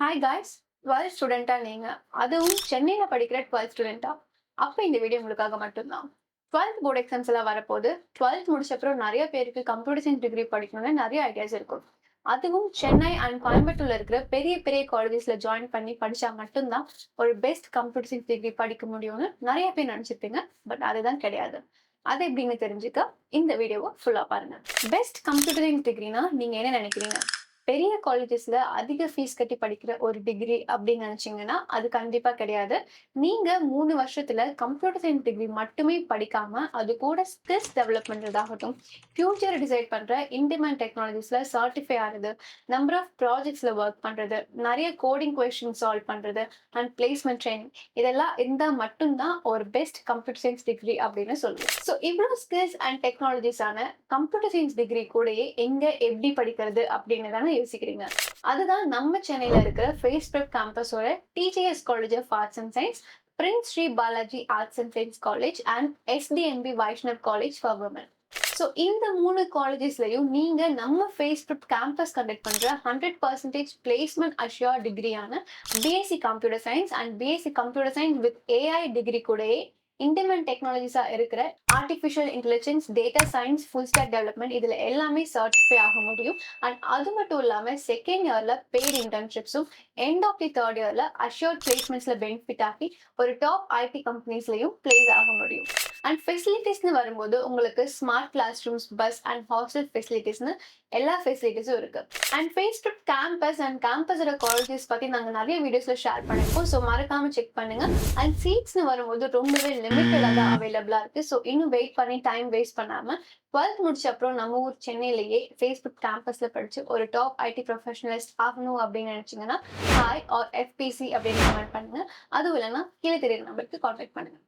Hi guys twelfth ஸ்டூடெண்ட்டாக நீங்கள் அதுவும் சென்னையில் படிக்கிற டுவெல்த் ஸ்டூடெண்ட்டாக அப்போ இந்த வீடியோ உங்களுக்காக மட்டும்தான். டுவெல்த் போர்டு எக்ஸாம்ஸ் எல்லாம் வரப்போது டுவெல்த் முடிச்ச அப்புறம் நிறைய பேருக்கு கம்ப்யூட்டர் சயின்ஸ் டிகிரி படிக்கணும்னு நிறைய ஐடியாஸ் இருக்கும். அதுவும் சென்னை அண்ட் கோயம்புத்தூர்ல இருக்கிற பெரிய பெரிய காலேஜஸ்ல ஜாயின் பண்ணி படிச்சா மட்டும்தான் ஒரு பெஸ்ட் கம்ப்யூட்டர் சயின்ஸ் டிகிரி படிக்க முடியும்னு நிறைய பேர் நினைச்சிருப்பீங்க. பட் அதுதான் கிடையாது. அது எப்படின்னு தெரிஞ்சுக்க இந்த வீடியோவை ஃபுல்லா பாருங்க. பெஸ்ட் கம்ப்யூட்டர் சயின்ஸ் டிகிரினா நீங்க என்ன நினைக்கிறீங்க? பெரிய காலேஜஸ்ல அதிக ஃபீஸ் கட்டி படிக்கிற ஒரு டிகிரி அப்படின்னு நினைச்சீங்கன்னா அது கண்டிப்பா கிடையாது. நீங்க மூணு வருஷத்துல கம்ப்யூட்டர் சயின்ஸ் டிகிரி மட்டுமே படிக்காம அது கூட ஸ்கில்ஸ் டெவலப் பண்றதாகட்டும் ஃபியூச்சர் டிசைட் பண்ற இன்டிமேண்ட் டெக்னாலஜிஸ்ல சர்டிஃபை ஆகுது நம்பர் ஆஃப் ப்ராஜெக்ட்ஸ்ல ஒர்க் பண்றது நிறைய கோடிங் கொஸ்டின் சால்வ் பண்றது அண்ட் பிளேஸ்மெண்ட் ட்ரைனிங் இதெல்லாம் இருந்தா மட்டும்தான் ஒரு பெஸ்ட் கம்ப்யூட்டர் சயின்ஸ் டிகிரி அப்படின்னு சொல்லுவோம். ஸோ இவ்வளோ ஸ்கில்ஸ் அண்ட் டெக்னாலஜிஸான கம்ப்யூட்டர் சயின்ஸ் டிகிரி கூடயே எங்க எப்படி படிக்கிறது அப்படின்னு தானே யோசிக்கிறீங்க. அதுதான் நம்ம சென்னையில இருக்கிற Facebook கேம்பஸோட DGS college of arts and science Prince Shri Balaji arts and science college and SDNB Vaishnav college for women so இந்த மூணு காலேஜஸ்லையும் நீங்க நம்ம ஃபேஸ்புக் கேம்பஸ் கண்டக்ட் பண்ற hundred percentage placement assure டிகிரியான BSc computer science and BSc computer science with AI degree கூடயே in demand டெக்னாலஜிஸாக இருக்கிற artificial intelligence data science full stack development இதில் எல்லாமே சர்டிஃபை ஆக முடியும். அண்ட் அது மட்டும் இல்லாமல் செகண்ட் இயரில் பெய்ட் இன்டர்ன்ஷிப்ஸும் எண்ட் ஆஃப் தி தேர்ட் இயரில் அஷ்யூர்ட் பிளேஸ்மெண்ட்ஸில் பெனிஃபிட் ஆகி ஒரு டாப் ஐடி கம்பெனிஸ்லையும் பிளேஸ் ஆக முடியும். அண்ட் ஃபெசிலிட்டிஸ்னு வரும்போது உங்களுக்கு smart class rooms bus and hostel ஃபெசிலிட்டிஸ்னு எல்லா ஃபெசிலிட்டிஸும் இருக்கு. And face to campus and கேம்பஸோட colleges பற்றி நாங்கள் நிறைய வீடியோஸில் ஷேர் பண்ணியிருக்கோம் ஸோ மறக்காமல் செக் பண்ணுங்க. அண்ட் சீட்ஸ்னு வரும்போது ரொம்பவே லிமிட்டடாக தான் அவைலபிளா இருக்கு. ஸோ இன்னும் வெயிட் பண்ணி டைம் வேஸ்ட் பண்ணாம டுவெல்த் முடிச்ச அப்புறம் நம்ம ஊர் சென்னையிலேயே ஃபேஸ்புக் கேம்பஸ்ல படிச்சு ஒரு டாப் ஐடி ப்ரொஃபஷனலிஸ்ட் ஆகணும் அப்படின்னு நினைச்சீங்கன்னா ஹாய் ஆர் எஃபிசி அப்படின்னு கமெண்ட் பண்ணுங்க. அதுவும் இல்லைன்னா கீழே தெரியுற நம்பருக்கு கான்டாக்ட் பண்ணுங்க.